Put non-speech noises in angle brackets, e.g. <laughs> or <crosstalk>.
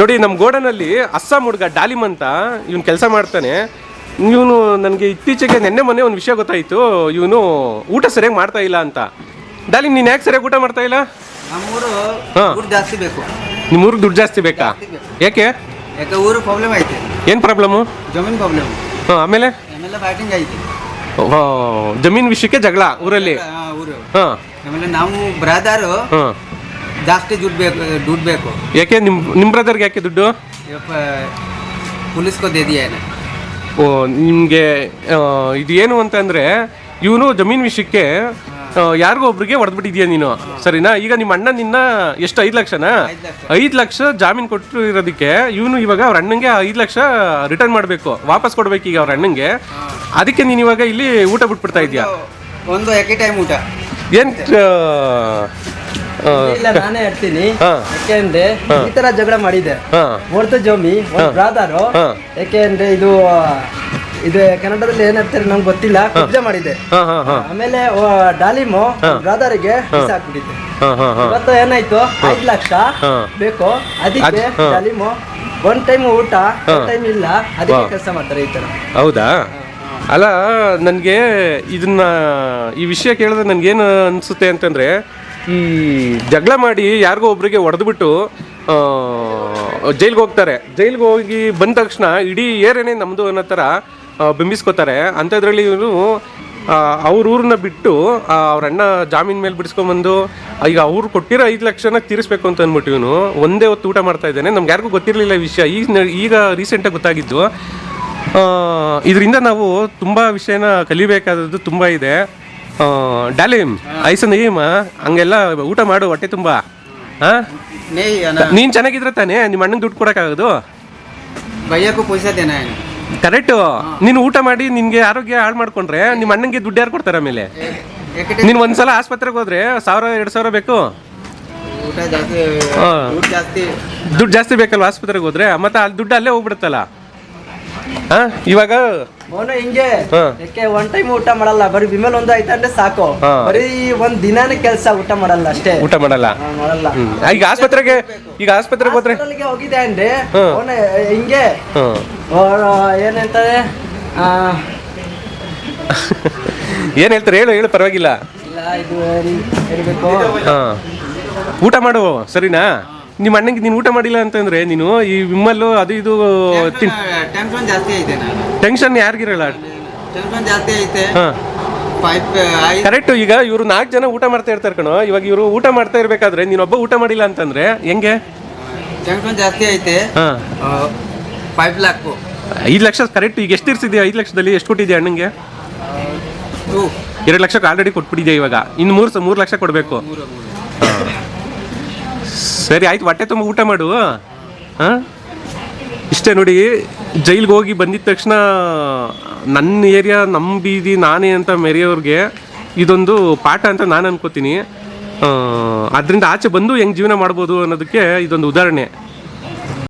ನೋಡಿ ನಮ್ಮ ಗೋಡನಲ್ಲಿ ಅಸ್ಸಾಂ ಹುಡುಗ ಡಾಲಿಮ್ ಅಂತ ಇವನು ಕೆಲಸ ಮಾಡ್ತಾನೆ. ಇವನು ನನಗೆ ಇತ್ತೀಚೆಗೆ ನಿನ್ನೆ ಮೊನ್ನೆ ಒಂದು ವಿಷಯ ಗೊತ್ತಾಯಿತು. ಇವನು ಊಟ ಸರಿಯಾಗಿ ಮಾಡ್ತಾ ಇಲ್ಲ ಅಂತ. ಡಾಲಿಮ್ ನೀನು ಯಾಕೆ ಸರಿಯಾಗಿ ಊಟ ಮಾಡ್ತಾ ಇಲ್ಲ? ನಮ್ಮೂರು ಹಾಂ. ಊರು ಜಾಸ್ತಿ ಬೇಕು. ನಿಮ್ಮ ಊರಿಗೆ ದುಡ್ಡು ಜಾಸ್ತಿ ಬೇಕಾ? ಯಾಕೆ? ಯಾಕೆ ಊರು ಪ್ರಾಬ್ಲಮ್ ಐತೆ. ಏನು ಪ್ರಾಬ್ಲಮ್ಮು ಜಮೀನ್ ಪ್ರಾಬ್ಲಮ್ ಹಾಂ ಆಮೇಲೆ? ಆಮೇಲೆ ಬ್ಯಾಟಿಂಗ್ ಐತೆ. ಜಮೀನ್ ವಿಷಯಕ್ಕೆ ಜಗಳ ಊರಲ್ಲಿ. ಹಾ, ಊರು. ಹಾಂ. ಆಮೇಲೆ ನಾವು ಬ್ರಾದರು ಹಾಂ. ಜಾಸ್ತಿ ದುಡ್ಡು ಬೇಕು ದುಡ್ಡು ಬೇಕು. ಯಾಕೆ ನಿಮ್ಮ ನಿಮ್ಮ ಬ್ರದರ್ಗೆ ಯಾಕೆ ದುಡ್ಡು? ಓ ನಿಮಗೆ ಇದು ಏನು ಅಂತಂದರೆ ಇವನು ಜಮೀನ್ ವಿಷಯಕ್ಕೆ ಯಾರಿಗೋ ಒಬ್ರಿಗೆ ಹೊಡೆದ್ಬಿಟ್ಟಿದ್ಯಾ ನೀನು? ಸರಿನಾ? ಈಗ ನಿಮ್ಮ ಅಣ್ಣ ನಿನ್ನ ಎಷ್ಟು ಐದು ಲಕ್ಷನಾ? ಐದ್ ಲಕ್ಷ. ಐದು ಲಕ್ಷ ಜಾಮೀನು ಕೊಟ್ಟು ಇರೋದಕ್ಕೆ ಇವನು ಇವಾಗ ಅವ್ರ ಅಣ್ಣಂಗೆ ಐದು ಲಕ್ಷ ರಿಟರ್ನ್ ಮಾಡಬೇಕು. ವಾಪಸ್ ಕೊಡ್ಬೇಕು ಈಗ ಅವ್ರ ಅಣ್ಣಂಗೆ. ಅದಕ್ಕೆ ನೀನು ಇವಾಗ ಇಲ್ಲಿ ಊಟ ಬಿಟ್ಬಿಡ್ತಾ ಇದೆಯಾ? ಒಂದು ಎಕೆ ಟೈಮ್ ಊಟ. ಏನು ಇಲ್ಲ ನಾನೇ ಹೇಳ್ತೀನಿ. ಯಾಕೆಂದ್ರೆ ಈ ತರ ಜಗಳ ಮಾಡಿದೆ ಹಾಂ. ಜೋಮಿ ಬ್ರಾದರು. ಯಾಕೆಂದ್ರೆ ಇದು ಇದು ಕನ್ನಡದಲ್ಲಿ ಏನ್ ಹೇಳ್ತಾರೆ ನಂಗೆ ಗೊತ್ತಿಲ್ಲ ಕಬ್ಜ ಮಾಡಿದೆ ಆಮೇಲೆ ಡಾಲಿಮು ಬ್ರಾದರ್ಗೆ ಹಾಕ್ಬಿಟ್ಟಿದ್ದೆ ಇವತ್ತು ಏನಾಯ್ತು? ಐದ್ ಲಕ್ಷ. ಬೇಕು. ಅದಕ್ಕೆ. ಡಾಲಿಮು ಒಂದ್ ಟೈಮ್ ಊಟ ಟೈಮ್ ಇಲ್ಲ ಅದಕ್ಕೆ ಕೆಲಸ ಮಾಡ್ತಾರೆ ಈ ತರ. ಹೌದಾ? ಅಲ್ಲ, ನನಗೆ ಇದನ್ನ ಈ ವಿಷಯ ಕೇಳಿದ್ರೆ ನನಗೇನು ಅನಿಸುತ್ತೆ ಅಂತಂದರೆ, ಈ ಜಗಳ ಮಾಡಿ ಯಾರಿಗೋ ಒಬ್ರಿಗೆ ಹೊಡೆದ್ಬಿಟ್ಟು ಜೈಲ್ಗೆ ಹೋಗ್ತಾರೆ. ಜೈಲ್ಗೆ ಹೋಗಿ ಬಂದ ತಕ್ಷಣ ಇಡೀ ಏರೇನೇ ನಮ್ಮದು ಅನ್ನೋ ಥರ ಬಿಂಬಿಸ್ಕೋತಾರೆ. ಅಂಥದ್ರಲ್ಲಿ ಇವನು ಅವ್ರ ಊರನ್ನ ಬಿಟ್ಟು ಅವ್ರ ಅಣ್ಣ ಜಾಮೀನ್ ಮೇಲೆ ಬಿಡಿಸ್ಕೊಂಬಂದು, ಈಗ ಅವ್ರು ಕೊಟ್ಟಿರೋ ಐದು ಲಕ್ಷನ ತೀರಿಸ್ಬೇಕು ಅಂತ ಅಂದ್ಬಿಟ್ಟು ಇವನು, ಒಂದೇ ಹೊತ್ತು ಊಟ ಮಾಡ್ತಾ ಇದ್ದಾನೆ. ನಮ್ಗೆ ಯಾರಿಗೂ ಗೊತ್ತಿರಲಿಲ್ಲ ವಿಷಯ. ಈಗ ಈಗ ರೀಸೆಂಟಾಗಿ ಗೊತ್ತಾಗಿದ್ದು ಇದರಿಂದ ನಾವು ತುಂಬ ವಿಷಯನ ಕಲಿಬೇಕಾದದ್ದು ತುಂಬ ಇದೆ. ಡಾಲಿಮ್ ಐಸ ನೀಮ ಹಂಗೆಲ್ಲ ಊಟ ಮಾಡು ಹೊಟ್ಟೆ ತುಂಬ. ಹಾಂ ನೀನು ಚೆನ್ನಾಗಿದ್ರೆ ತಾನೇ ನಿಮ್ಮ ಅಣ್ಣ ದುಡ್ಡು ಕೊಡೋಕ್ಕಾಗೋದು? ಬೈಯಕ್ಕೂ ಪೈಸಾ ಕರೆಕ್ಟು. ನೀನು ಊಟ ಮಾಡಿ ನಿನಗೆ ಆರೋಗ್ಯ ಹಾಳು ಮಾಡ್ಕೊಂಡ್ರೆ ನಿಮ್ಮ ಅಣ್ಣಂಗೆ ದುಡ್ಡು ಯಾರು ಕೊಡ್ತಾರೆ ಆಮೇಲೆ? ನೀನು ಒಂದ್ಸಲ ಆಸ್ಪತ್ರೆಗೆ ಹೋದ್ರೆ ಸಾವಿರ ಎರಡು ಸಾವಿರ ಬೇಕು? ದುಡ್ಡು ಜಾಸ್ತಿ ಬೇಕಲ್ವಾ ಆಸ್ಪತ್ರೆಗೆ ಹೋದ್ರೆ? ಮತ್ತೆ ಅಲ್ಲಿ ದುಡ್ಡು ಅಲ್ಲೇ ಹೋಗ್ಬಿಡುತ್ತಲ್ಲ? ಹಾಂ ಇವಾಗ? ಅವನು ಹಿಂಗೆ. ಯಾಕೆ ಒನ್ ಟೈಮ್ ಊಟ ಮಾಡಲ್ಲ ಬರೀ ವಿಮಲ್ ಒಂದು ಐತೆ ಅಂದ್ರೆ ಸಾಕು. ಬರೀ ಒಂದ್ ದಿನಾನೇ ಕೆಲಸ ಊಟ ಮಾಡಲ್ಲ ಅಷ್ಟೇ. ಊಟ ಮಾಡಲ್ಲ? ಹಾ, ಮಾಡಲ್ಲ. ಈಗ ಆಸ್ಪತ್ರೆಗೆ ಈಗ ಆಸ್ಪತ್ರೆಗೆ ಹೋದ್ರೆ ಹಾಸ್ಪಿಟಲ್ಗೆ ಹೋಗಿದೆ ಅಂದ್ರೆ. ಅವನು ಹಿಂಗೆ. ಅವ್ರು ಏನಂತಾರೆ? ಆ, <laughs> ಏನು ಹೇಳ್ತಾರೆ? ಹೇಳು ಹೇಳು ಪರವಾಗಿಲ್ಲ. ಇಲ್ಲ ಇದು ಹೇಳ್ಬೇಕು. ಹಾಂ. ಊಟ ಮಾಡು ಸರಿನಾ? ನಿಮ್ಮ ಅಣ್ಣಂಗೆ ನೀನು ಊಟ ಮಾಡಿಲ್ಲ ಅಂತಂದ್ರೆ ನೀನು ಈ ವಿಮ್ಮಲ್ಲು ಅದು ಇದು ತಿನ್ ಟೆನ್ಷನ್ ಜಾಸ್ತಿ ಐತೆ ನಾನು. ಟೆನ್ಷನ್ ಯಾರಿಗಿರಲ್ಲ? ಟೆನ್ಷನ್ ಜಾಸ್ತಿ ಐತೆ. ಹಾಂ. ಪೈಪ್ ಐ ಕರೆಕ್ಟು ಈಗ ಇವರು ನಾಲ್ಕು ಜನ ಊಟ ಮಾಡ್ತಾ ಇರ್ತಾರೆ ಕಣೋ. ಇವಾಗ ಇವರು ಊಟ ಮಾಡ್ತಾ ಇರ್ಬೇಕಾದ್ರೆ ನೀನೊಬ್ಬ ಊಟ ಮಾಡಿಲ್ಲ ಅಂತಂದ್ರೆ ಹೆಂಗೆ? ಟೆನ್ಷನ್ ಜಾಸ್ತಿ ಐತೆ. ಹಾಂ. ಐದು ಲಕ್ಷ ಕರೆಕ್ಟ್ ಈಗ ಎಷ್ಟು ಇರ್ಸಿದ್ಯಾ? ಐದು ಲಕ್ಷದಲ್ಲಿ ಎಷ್ಟು ಕೊಟ್ಟಿದ್ಯಾ ಅಣ್ಣಂಗೆ? ಟೂ ಎರಡು ಲಕ್ಷಕ್ಕೆ ಆಲ್ರೆಡಿ ಕೊಟ್ಬಿಟ್ಟಿದ್ಯಾ ಇವಾಗ? ಇನ್ನು ಮೂರು ಮೂರು ಲಕ್ಷ ಕೊಡಬೇಕು. ಸರಿ, ಆಯ್ತು, ಹೊಟ್ಟೆ ತುಂಬ ಊಟ ಮಾಡು, ಹಾಂ? ಇಷ್ಟೇ ನೋಡಿ, ಜೈಲಿಗೆ ಹೋಗಿ ಬಂದಿದ ತಕ್ಷಣ ನನ್ನ ಏರಿಯಾ ನಮ್ಮ ಬೀದಿ, ನಾನೇ ಅಂತ ಮೆರೆಯೋರಿಗೆ ಇದೊಂದು ಪಾಠ ಅಂತ ನಾನು ಅನ್ಕೋತೀನಿ. ಅದರಿಂದ ಆಚೆ ಬಂದು ಹೆಂಗೆ ಜೀವನ ಮಾಡ್ಬೋದು ಅನ್ನೋದಕ್ಕೆ ಇದೊಂದು ಉದಾಹರಣೆ.